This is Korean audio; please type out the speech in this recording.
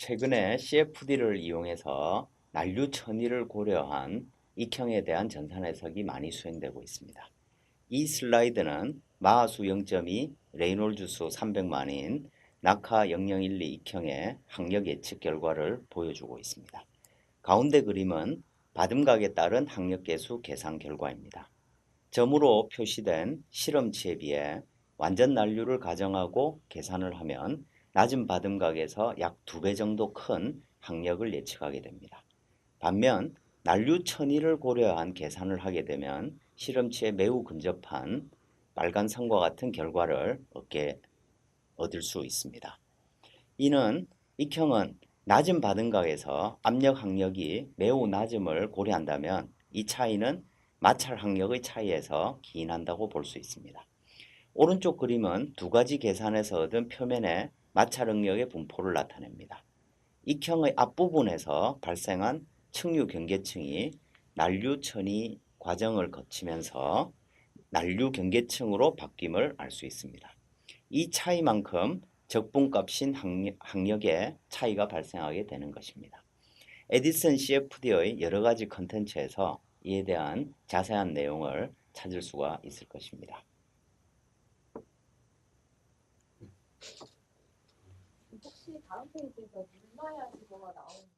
최근에 CFD를 이용해서 난류 천위를 고려한 익형에 대한 전산 해석이 많이 수행되고 있습니다. 이 슬라이드는 마하수 0.2, 레이놀즈 수 300만인 낙하 0012 익형의 학력 예측 결과를 보여주고 있습니다. 가운데 그림은 받음각에 따른 학력 계수 계산 결과입니다. 점으로 표시된 실험치에 비해 완전 난류를 가정하고 계산을 하면 낮은 받음각에서 약 두 배 정도 큰 학력을 예측하게 됩니다. 반면 난류 천위를 고려한 계산을 하게 되면 실험치에 매우 근접한 빨간 선과 같은 결과를 얻게 얻을 수 있습니다. 이는 익형은 낮은 받음각에서 압력 학력이 매우 낮음을 고려한다면 이 차이는 마찰 학력의 차이에서 기인한다고 볼 수 있습니다. 오른쪽 그림은 두 가지 계산에서 얻은 표면의 마찰 응력의 분포를 나타냅니다. 익형의 앞부분에서 발생한 층류 경계층이 난류 천위 과정을 거치면서 난류 경계층으로 바뀜을 알 수 있습니다. 이 차이만큼 적분값인 학력, 학력 의 차이가 발생하게 되는 것입니다. 에디슨 CFD의 여러 가지 컨텐츠에서 이에 대한 자세한 내용을 찾을 수가 있을 것입니다. 혹시 다음 페이지에서 눌러야 그거가 나오는